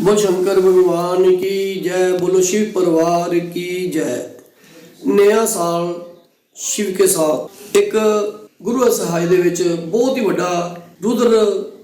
ਬੋ ਸ਼ੰਕਰ ਭਗਵਾਨ ਕੀ ਜੈ, ਬੋਲੋ ਸ਼ਿਵ ਪਰਿਵਾਰ ਕੀ ਜੈ। ਨਿਆ ਸਾਲ ਸ਼ਿਵ ਕੇ ਸਾਥ। ਇੱਕ ਗੁਰੂ ਅਸਹਾਇ ਦੇ ਵਿੱਚ ਬਹੁਤ ਹੀ ਵੱਡਾ ਰੁਦਰ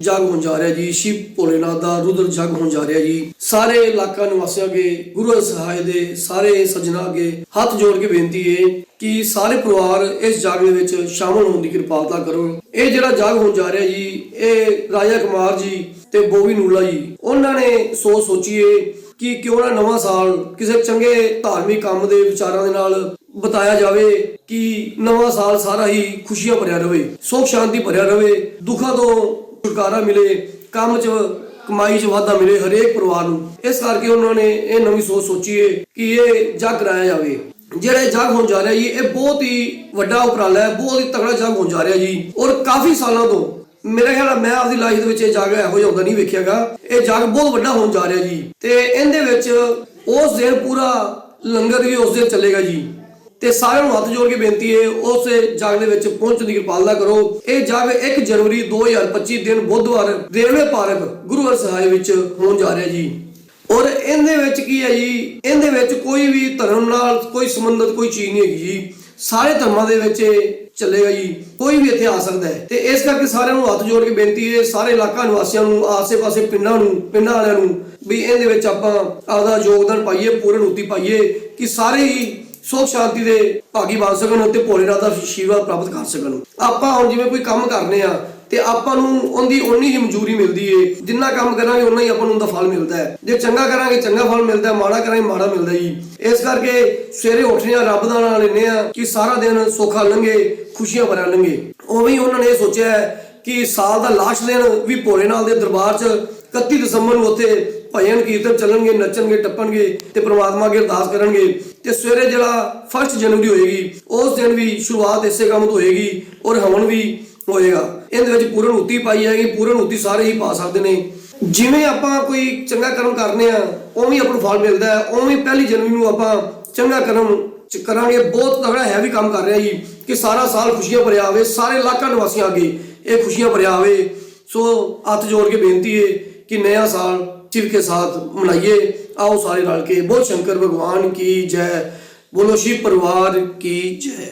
ਜਗ ਹੋਣ ਜਾ ਰਿਹਾ ਜੀ ਸ਼ਿਵ ਭੋਲੇਨਾਥ ਦਾ ਰੁਦਰ ਜਗ ਹੋਣ ਜਾ ਰਿਹਾ ਜੀ। ਸਾਰੇ ਇਲਾਕਾ ਨਿਵਾਸੀਆਂ ਅੱਗੇ, ਗੁਰੂ ਅਸਹਾय ਦੇ ਸਾਰੇ ਸੱਜਣਾ ਅੱਗੇ ਹੱਥ ਜੋੜ ਕੇ ਬੇਨਤੀ ਹੈ ਕਿ ਸਾਰੇ ਪਰਿਵਾਰ ਇਸ ਜਗ ਦੇ ਵਿੱਚ ਸ਼ਾਮਲ ਹੋਣ ਦੀ ਕਿਰਪਾਲਤਾ ਕਰੋ। ਇਹ ਜਿਹੜਾ ਜਗ ਹੋਣ ਜਾ ਰਿਹਾ ਜੀ, ਇਹ ਰਾਜਾ ਕੁਮਾਰ ਜੀ ਤੇ ਬੋਵੀ ਨੂਲਾ ਜੀ, ਉਹਨਾਂ ਨੇ ਸੋਚ ਸੋਚੀਏ ਕਿ ਕਿਉਂ ਨਾ ਨਵਾਂ ਸਾਲ ਕਿਸੇ ਚੰਗੇ ਧਾਰਮਿਕ ਕੰਮ ਦੇ ਵਿਚਾਰਾਂ ਦੇ ਨਾਲ ਬਤਾਇਆ ਜਾਵੇ, ਕਿ ਨਵਾਂ ਸਾਲ ਸਾਰਾ ਹੀ ਖੁਸ਼ੀਆਂ ਭਰਿਆ ਰਹੇ ਸੁੱਖ ਸ਼ਾਂਤੀ ਭਰਿਆ ਰਹੇ ਦੁੱਖਾਂ ਤੋਂ ਛੁਟਕਾਰਾ ਮਿਲੇ, ਕੰਮ 'ਚ, ਕਮਾਈ 'ਚ ਵਾਧਾ ਮਿਲੇ ਹਰੇਕ ਪਰਿਵਾਰ ਨੂੰ। ਇਸ ਕਰਕੇ ਉਹਨਾਂ ਨੇ ਇਹ ਨਵੀਂ ਸੋਚ ਸੋਚੀ ਹੈ ਕਿ ਇਹ ਜਗ ਕਰਾਇਆ ਜਾਵੇ। ਜਿਹੜਾ ਜਗ ਹੋਣ ਜਾ ਰਿਹਾ ਜੀ, ਇਹ ਬਹੁਤ ਹੀ ਵੱਡਾ ਉਪਰਾਲਾ ਹੈ, ਬਹੁਤ ਹੀ ਤਕੜਾ ਜਗ ਹੋਣ ਜਾ ਰਿਹਾ ਜੀ। ਔਰ ਕਾਫੀ ਸਾਲਾਂ ਤੋਂ ਮੇਰੇ ਖਿਆਲ ਨਾਲ ਮੈਂ ਆਪਦੀ ਲਾਈਫ ਦੇ ਵਿੱਚ ਇਹ ਜਗ ਇਹੋ ਜਿਹਾ ਹੁੰਦਾ ਨਹੀਂ ਵੇਖਿਆਗਾ। ਇਹ ਜਗ ਬਹੁਤ ਵੱਡਾ ਹੋਣ ਜਾ ਰਿਹਾ ਜੀ। ਤੇ ਇਹਦੇ ਵਿੱਚ ਉਸ ਦਿਨ ਪੂਰਾ ਲੰਗਰ ਵੀ ਉਸ ਦਿਨ ਚੱਲੇਗਾ ਜੀ। ਤੇ ਸਾਰਿਆਂ ਨੂੰ ਹੱਥ ਜੋੜ ਕੇ ਬੇਨਤੀ ਹੈ, ਉਸ ਜਗ ਦੇ ਵਿੱਚ ਪਹੁੰਚਣ ਦੀ ਕਿਰਪਾਲਨਾ ਕਰੋ। ਇਹ ਜਗ 1 ਜਨਵਰੀ 2025 ਦਿਨ ਬੁੱਧਵਾਰ ਰੇਲਵੇ ਪਾਰਕ ਗੁਰੂ ਅਰਸਹਾਏ ਵਿੱਚ ਹੋਣ ਜਾ ਰਿਹਾ ਜੀ। ਔਰ ਇਹਦੇ ਵਿੱਚ ਕੀ ਹੈ ਜੀ? ਇਹਦੇ ਵਿੱਚ ਕੋਈ ਵੀ ਧਰਮ ਨਾਲ ਕੋਈ ਸੰਬੰਧਿਤ ਕੋਈ ਚੀਜ਼ ਨਹੀਂ ਹੈਗੀ ਜੀ। ਸਾਰੇ ਧਰਮਾਂ ਦੇ ਵਿੱਚ ਇਹ ਚੱਲੇਗਾ ਜੀ। ਕੋਈ ਵੀ ਇੱਥੇ ਆ ਸਕਦਾ ਹੈ। ਤੇ ਇਸ ਕਰਕੇ ਸਾਰਿਆਂ ਨੂੰ ਹੱਥ ਜੋੜ ਕੇ ਬੇਨਤੀ ਹੈ, ਸਾਰੇ ਇਲਾਕਾ ਨਿਵਾਸੀਆਂ ਨੂੰ, ਆਸੇ-ਪਾਸੇ ਪਿੰਡਾਂ ਨੂੰ, ਪਿੰਡਾਂ ਵਾਲਿਆਂ ਨੂੰ ਵੀ ਇਹਦੇ ਵਿੱਚ ਆਪਾਂ ਆਪਦਾ ਯੋਗਦਾਨ ਪਾਈਏ, ਪੂਰਨ ਉਤੀ ਪਾਈਏ ਕਿ ਸਾਰੇ ਹੀ ਸੁੱਖ ਸ਼ਾਂਤੀ ਦੇ ਭਾਗੀ ਬਣ ਸਕਣ ਤੇ ਭੋਲੇਨਾਥ ਦਾ ਸ਼ੀਵਾ ਪ੍ਰਾਪਤ ਕਰ ਸਕਣ। ਆਪਾਂ ਹੁਣ ਜਿਵੇਂ ਕੋਈ ਕੰਮ ਕਰਨੇ ਆ ਤੇ ਆਪਾਂ ਨੂੰ ਉਹਦੀ ਓਨੀ ਹੀ ਮਨਜ਼ੂਰੀ ਮਿਲਦੀ ਏ। ਜਿੰਨਾ ਕੰਮ ਕਰਾਂਗੇ, ਓਨਾ ਹੀ ਆਪਾਂ ਨੂੰ ਉਹਦਾ ਫਲ ਮਿਲਦਾ ਹੈ। ਜੇ ਚੰਗਾ ਕਰਾਂਗੇ, ਚੰਗਾ ਫਲ ਮਿਲਦਾ ਹੈ, ਮਾੜਾ ਕਰਾਂਗੇ, ਮਾੜਾ ਮਿਲਦਾ ਜੀ। ਇਸ ਕਰਕੇ ਸਵੇਰੇ ਉੱਠਦੇ ਆ ਰੱਬ ਦਾ ਨਾਂ ਲੈਂਦੇ ਆ ਕਿ ਸਾਰਾ ਦਿਨ ਸੌਖਾ ਲੰਘੇ ਖੁਸ਼ੀਆਂ ਭਰਿਆ ਲੰਘੇ। ਉਵੇਂ ਹੀ ਉਹਨਾਂ ਨੇ ਇਹ ਸੋਚਿਆ ਹੈ ਕਿ ਸਾਲ ਦਾ ਲਾਸਟ ਦਿਨ ਵੀ ਭੋਲੇ ਨਾਲ ਦੇ ਦਰਬਾਰ 'ਚ 31 ਦਸੰਬਰ ਨੂੰ ਉੱਥੇ ਭਜਨ ਕੀਰਤਨ ਚੱਲਣਗੇ, ਨੱਚਣਗੇ, ਟੱਪਣਗੇ ਤੇ ਪ੍ਰਮਾਤਮਾ ਅੱਗੇ ਅਰਦਾਸ ਕਰਨਗੇ ਤੇ ਸਵੇਰੇ ਜਿਹੜਾ 1 ਜਨਵਰੀ ਹੋਏਗੀ, ਉਸ ਦਿਨ ਵੀ ਸ਼ੁਰੂਆਤ ਇਸੇ ਕੰਮ ਤੋਂ ਹੋਏਗੀ ਔਰ ਹਵਨ ਵੀ ਹੋਏਗਾ। ਇਹਦੇ ਵਿੱਚ ਪੂਰਨ ਉਤੀ ਪਾਈ ਜਾਏਗੀ, ਪੂਰਨ ਉਤੀ ਸਾਰੇ ਹੀ ਪਾ ਸਕਦੇ ਨੇ। ਜਿਵੇਂ ਆਪਾਂ ਕੋਈ ਚੰਗਾ ਕਰਮ ਕਰਨੇ ਆ, ਉਵੇਂ ਆਪਾਂ ਨੂੰ ਫਲ ਮਿਲਦਾ ਹੈ, ਉਵੇਂ ਪਹਿਲੀ ਜਨਵਰੀ ਨੂੰ ਆਪਾਂ ਚੰਗਾ ਕਰਮ ਚੱਕਰਾਂ ਨੇ ਬਹੁਤ ਤਗੜਾ ਹੈ ਵੀ ਕੰਮ ਕਰ ਰਿਹਾ ਜੀ, ਕਿ ਸਾਰਾ ਸਾਲ ਖੁਸ਼ੀਆਂ ਭਰਿਆ ਹੋਵੇ, ਸਾਰੇ ਇਲਾਕਾ ਨਿਵਾਸੀਆਂ ਅੱਗੇ ਇਹ ਖੁਸ਼ੀਆਂ ਭਰਿਆ ਹੋਵੇ। ਸੋ ਹੱਥ ਜੋੜ ਕੇ ਬੇਨਤੀ ਹੈ ਕਿ ਨਇਆ ਸਾਲ ਚਿਰ ਕੇ ਸਾਥ ਮਨਾਈਏ। ਆਓ ਸਾਰੇ ਰਲ ਕੇ ਬੋਲ ਸ਼ੰਕਰ, ਭਗਵਾਨ ਕੀ ਜੈ, ਬੋਲੋ ਸ਼ਿਵ ਪਰਿਵਾਰ ਕੀ ਜੈ।